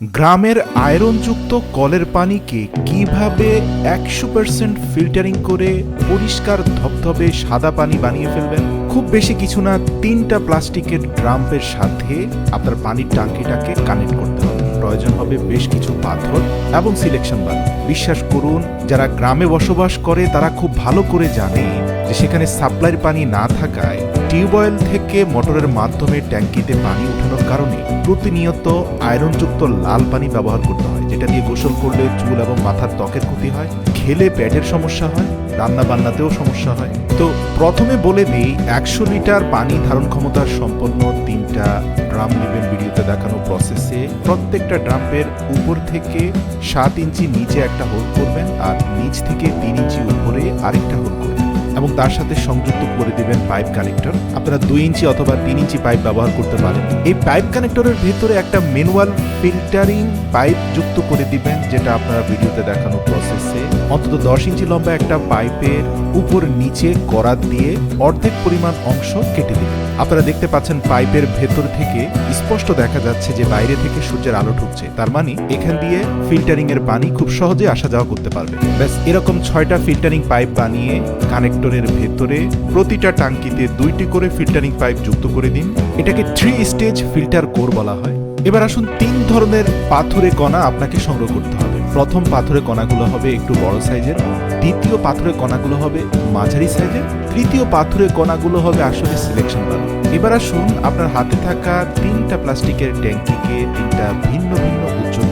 গ্রামের আয়রনযুক্ত কলের পানিকে কীভাবে একশো পার্সেন্ট ফিল্টারিং করে পরিষ্কার ধবধবে সাদা পানি বানিয়ে ফেলবেন? খুব বেশি কিছু না, তিনটা প্লাস্টিকের ড্রাম্পের সাথে আপনার পানির টাঙ্কিটাকে কানেক্ট করতে হবে। প্রয়োজন হবে বেশ কিছু পাথর এবং সিলেকশন বালু বিশ্বাস করুন, যারা গ্রামে বসবাস করে তারা খুব ভালো করে জানে যে সেখানে সাপ্লাইয়ের পানি না থাকায় টিউবওয়েল থেকে মোটরের মাধ্যমে ট্যাঙ্কিতে পানি ওঠানোর কারণে প্রতিনিয়ত আয়রনযুক্ত লাল পানি ব্যবহার করতে হয়, যেটা দিয়ে গোসল করলে চুল এবং মাথার ত্বকের ক্ষতি হয়, খেলে পেটের সমস্যা হয় রান্না বান্নাতেও সমস্যা হয়। তো প্রথমে বলে দিই একশো লিটার পানি ধারণ ক্ষমতার সম্পন্ন তিনটা ড্রাম নেবেন ভিডিওতে দেখানো প্রসেসে প্রত্যেকটা ড্রাম্পের উপর থেকে সাত ইঞ্চি নিচে একটা হোল করবেন আর নিচ থেকে তিন ইঞ্চি উপরে আরেকটা হোল করবেন। এবং তার সাথে সংযুক্ত করে দিবেন পাইপ কানেক্টর। আপনারা দুই ইঞ্চি অথবা তিন ইঞ্চি পাইপ ব্যবহার করতে পারেন। এই পাইপ কানেক্টরের ভেতরে একটা ম্যানুয়াল ফিল্টারিং পাইপ যুক্ত করে দিবেন, যেটা আপনারা ভিডিওতে দেখানো প্রসেসে অন্তত দশ ইঞ্চি লম্বা একটা পাইপের উপর নিচে করাত দিয়ে অর্ধেক পরিমাণ অংশ কেটে দিবেন আপনারা দেখতে পাচ্ছেন পাইপের ভেতর থেকে স্পষ্ট দেখা যাচ্ছে যে বাইরে থেকে সূর্যের আলো ঢুকছে। তার মানে এখান দিয়ে ফিল্টারিং এর পানি খুব সহজে আসা যাওয়া করতে পারবে। ব্যাস, এরকম ছয়টা ফিল্টারিং পাইপ বানিয়ে কানেক্টরের ভেতরে প্রতিটা টাঙ্কিতে দুইটি করে ফিল্টারিং পাইপ যুক্ত করে দিন। এটাকে থ্রি স্টেজ ফিল্টার কোর বলা হয়। এবার আসুন তিন ধরনের পাথুরে কণা আপনাকে সংগ্রহ করতে হবে। প্রথম পাথুরে কণাগুলো হবে একটু বড় সাইজের, দ্বিতীয় পাথুরে কণাগুলো হবে মাঝারি সাইজের, তৃতীয় পাথুরে কণাগুলো হবে আসলে সিলেকশন বার। এবার আসুন আপনার হাতে থাকা তিনটা প্লাস্টিকের ট্যাঙ্কিকে তিনটা ভিন্ন ভিন্ন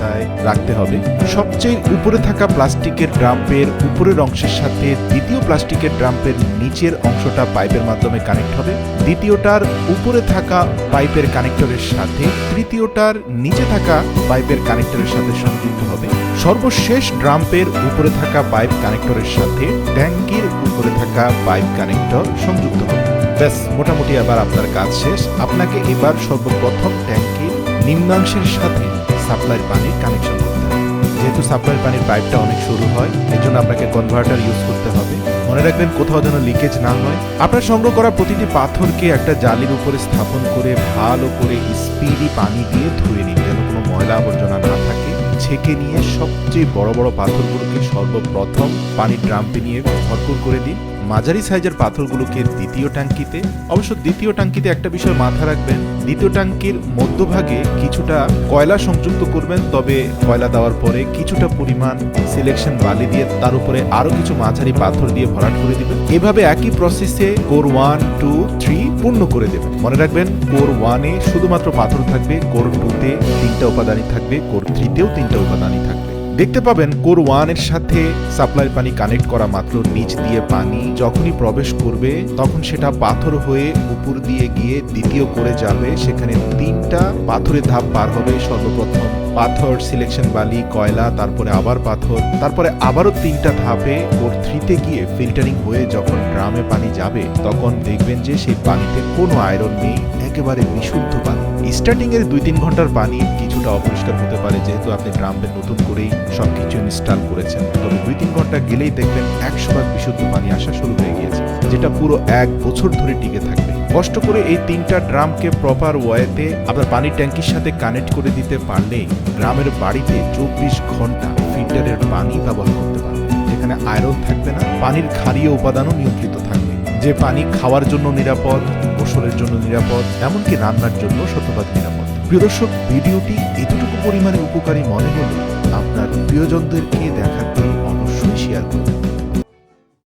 উচ্চতায় রাখতে হবে। সবচেয়ে উপরে থাকা প্লাস্টিকের ড্রাম্পের উপরের অংশের সাথে দ্বিতীয় প্লাস্টিকের ড্রাম্পের নিচের অংশটা পাইপের মাধ্যমে কানেক্ট হবে। দ্বিতীয়টার উপরে থাকা পাইপের কানেক্টরের সাথে তৃতীয়টার নিচে থাকা পাইপের কানেক্টরের সাথে সংযুক্ত হবে। সর্বশেষ ড্রাম্পের উপরে থাকা পাইপ কানেক্টরের সাথে ট্যাঙ্কির উপরে থাকা পাইপ কানেক্টর সংযুক্ত হবে। ব্যাস, মোটামুটি আবার আপনার কাজ শেষ। আপনাকে এবার সর্বপ্রথম ট্যাঙ্কির নিম্নাংশের সাথে সাপ্লাইয়ের পানির কানেকশন করতে হবে যেহেতু সাপ্লাইয়ের পানির পাইপটা অনেক সরু হয়, এর জন্য আপনাকে কনভার্টার ইউজ করতে হবে। মনে রাখবেন, কোথাও যেন লিকেজ না হয়। আপনার সংগ্রহ করা প্রতিটি পাথরকে একটা জালির উপরে স্থাপন করে ভালো করে স্পিডি পানি দিয়ে ধুয়ে নিন, যেন কোনো ময়লা আবর্জনা না থাকে। ছেঁকে নিয়ে সবচেয়ে বড় বড় পাথরগুলোকে সর্বপ্রথম পানির ড্রাম্পে নিয়ে ভরপুর করে দিন। মাঝারি সাইজের পাথরগুলোকে দ্বিতীয় ট্যাঙ্কিতে। অবশ্য দ্বিতীয় ট্যাঙ্কিতে একটা বিষয় মাথা রাখবেন, দ্বিতীয় ট্যাঙ্কির মধ্যভাগে কিছুটা কয়লা সংযুক্ত করবেন, তবে কয়লা দেওয়ার পরে কিছুটা পরিমাণ সিলেকশন বালি দিয়ে তার উপরে আরও কিছু মাঝারি পাথর দিয়ে ভরাট করে দিবেন। এভাবে একই প্রসেসে কোর ওয়ান টু থ্রি পূর্ণ করে দেবেন। মনে রাখবেন, কোর ওয়ানে শুধুমাত্র পাথর থাকবে, কোর টুতে তিনটা উপাদানই থাকবে, কোর থ্রিতেও তিনটা উপাদানই থাকবে। দেখতে পাবেন কোর ওয়ানের সাথে সাপ্লাই পানি কানেক্ট করা মাত্র নিচ দিয়ে পানি। যখনই প্রবেশ করবে, তখন সেটা পাথর হয়ে উপর দিয়ে গিয়ে দ্বিতীয় করে যাবে। সেখানে তিনটা পাথরের ধাপ পার হবে। সর্বপ্রথম পাথর, সিলেকশন বালি, কয়লা, তারপরে আবার পাথর, তারপরে আবারও তিনটা ধাপে কোর থ্রিতে গিয়ে ফিল্টারিং হয়ে যখন ড্রামে পানি যাবে, তখন দেখবেন যে সেই পানিতে কোনো আয়রন নেই। একেবারে বিশুদ্ধ পানি। স্টার্টিং এর দুই তিন ঘণ্টার পানি কিছুটা অপরিষ্কার হতে পারে, যেহেতু আপনি ড্রামে নতুন করেই সবকিছু ইনস্টল করেছেন। তবে দুই তিন ঘণ্টা গেলেই দেখবেন একশো ভাগ বিশুদ্ধ পানি আসা শুরু হয়ে গিয়েছে, যেটা পুরো এক বছর ধরে টিকে থাকবে। কষ্ট করে এই তিনটা ড্রামকে প্রপার ওয়েতে আপনার পানির ট্যাঙ্কির সাথে কানেক্ট করে দিতে পারলেই গ্রামের বাড়িতে চব্বিশ ঘণ্টা ফিল্টারের পানি ব্যবহার করতে পারবে যেখানে আয়রন থাকবে না, পানির ক্ষারীয় উপাদানও নিয়ন্ত্রিত থাকবে। যে পানি খাওয়ার জন্য নিরাপদ ফসলের জন্য নিরাপদ, এমনকি রান্নার জন্য শতভাগ নিরাপদ। প্রিয় দর্শক, ভিডিওটি এতটুকু পরিমাণে উপকারী মনে হলে আপনার প্রিয়জনদেরকে দেখাতে অবশ্যই শেয়ার করুন।